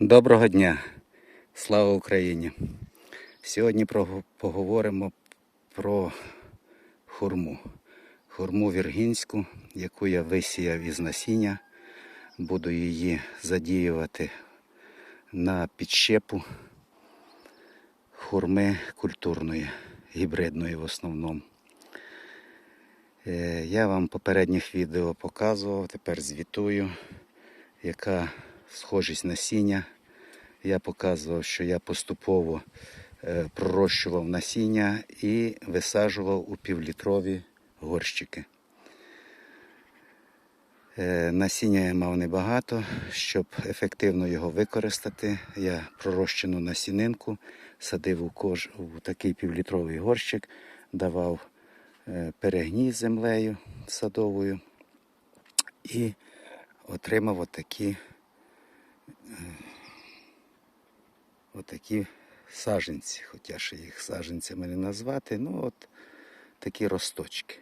Доброго дня! Слава Україні! Сьогодні поговоримо про хурму. Хурму віргінську, яку я висіяв із насіння. Буду її задіювати на підщепу хурми культурної, гібридної в основному. Е, Я вам попередніх відео показував, тепер звітую, яка схожість насіння. Я показував, що я поступово е, пророщував насіння і висаджував у півлітрові горщики. Е, Насіння я мав небагато, щоб ефективно його використати. Я пророщену насінинку садив у, кож... у такий півлітровий горщик, давав е, перегній землею садовою і отримав отакі, отакі саженці, хоча ще їх саженцями не назвати, ну от такі росточки.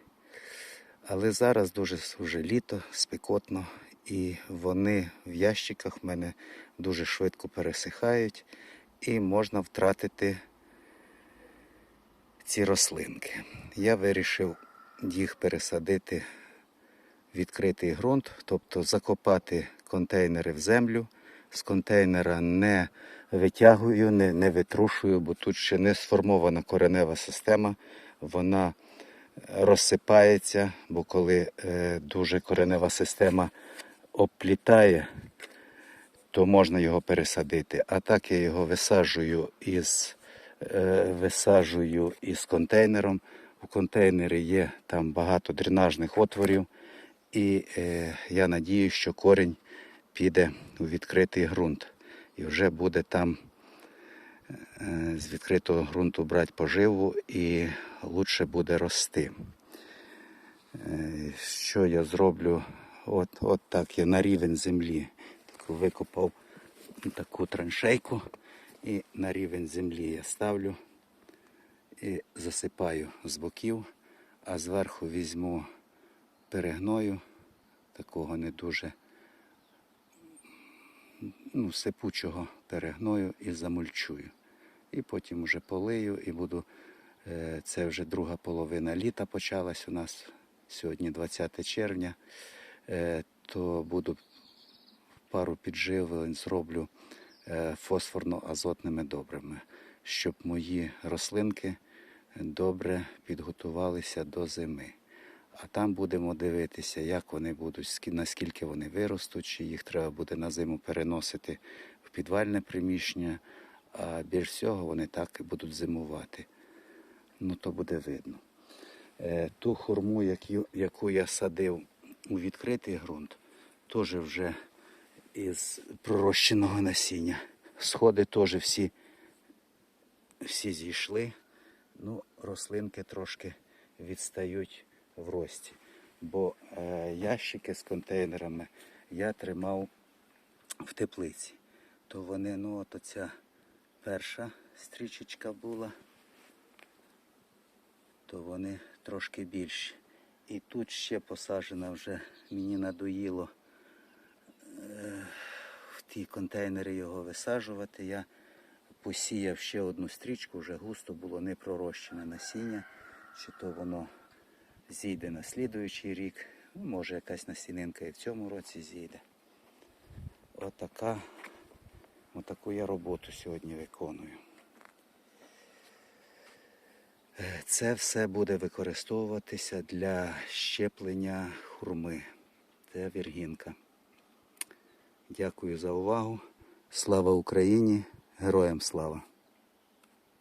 Але зараз дуже вже літо, спекотно, і вони в ящиках в мене дуже швидко пересихають, і можна втратити ці рослинки. Я вирішив їх пересадити в відкритий ґрунт, тобто закопати контейнери в землю. З контейнера не витягую, не, не витрушую, бо тут ще не сформована коренева система. Вона розсипається, бо коли е, дуже коренева система обплітає, то можна його пересадити. А так я його висаджую із, е, висаджую із контейнером. У контейнері є там багато дренажних отворів, і е, я надію, що корінь піде у відкритий ґрунт і вже буде там е, з відкритого ґрунту брати поживу і лучше буде рости. Е, Що я зроблю? От, от так я на рівень землі таку викопав таку траншейку і на рівень землі я ставлю і засипаю з боків, а зверху візьму перегною, такого не дуже ну, сипучого перегною і замульчую. І потім вже полию і буду. е, Це вже друга половина літа почалась у нас сьогодні 20 червня. Е, То буду пару підживлень зроблю е, фосфорно-азотними добрими, щоб мої рослинки добре підготувалися до зими. А там будемо дивитися, як вони будуть, наскільки вони виростуть, чи їх треба буде на зиму переносити в підвальне приміщення, а більш всього вони так і будуть зимувати. Ну то буде видно. Е, Ту хурму, яку, я садив у відкритий ґрунт, теж вже із пророщеного насіння. Сходи теж всі, всі зійшли. Ну, рослинки трошки відстають в рості. Бо е, ящики з контейнерами я тримав в теплиці. То вони, ну, от оця перша стрічечка була, то вони трошки більші. І тут ще посаджена вже мені надоїло е, в ті контейнери його висаджувати. Я посіяв ще одну стрічку, вже густо було не пророщене насіння, чи то воно зійде на слідуючий рік. Ну, може якась насінинка і в цьому році зійде. Отака, отаку я роботу сьогодні виконую. Це все буде використовуватися для щеплення хурми. Це віргінка. Дякую за увагу. Слава Україні! Героям слава!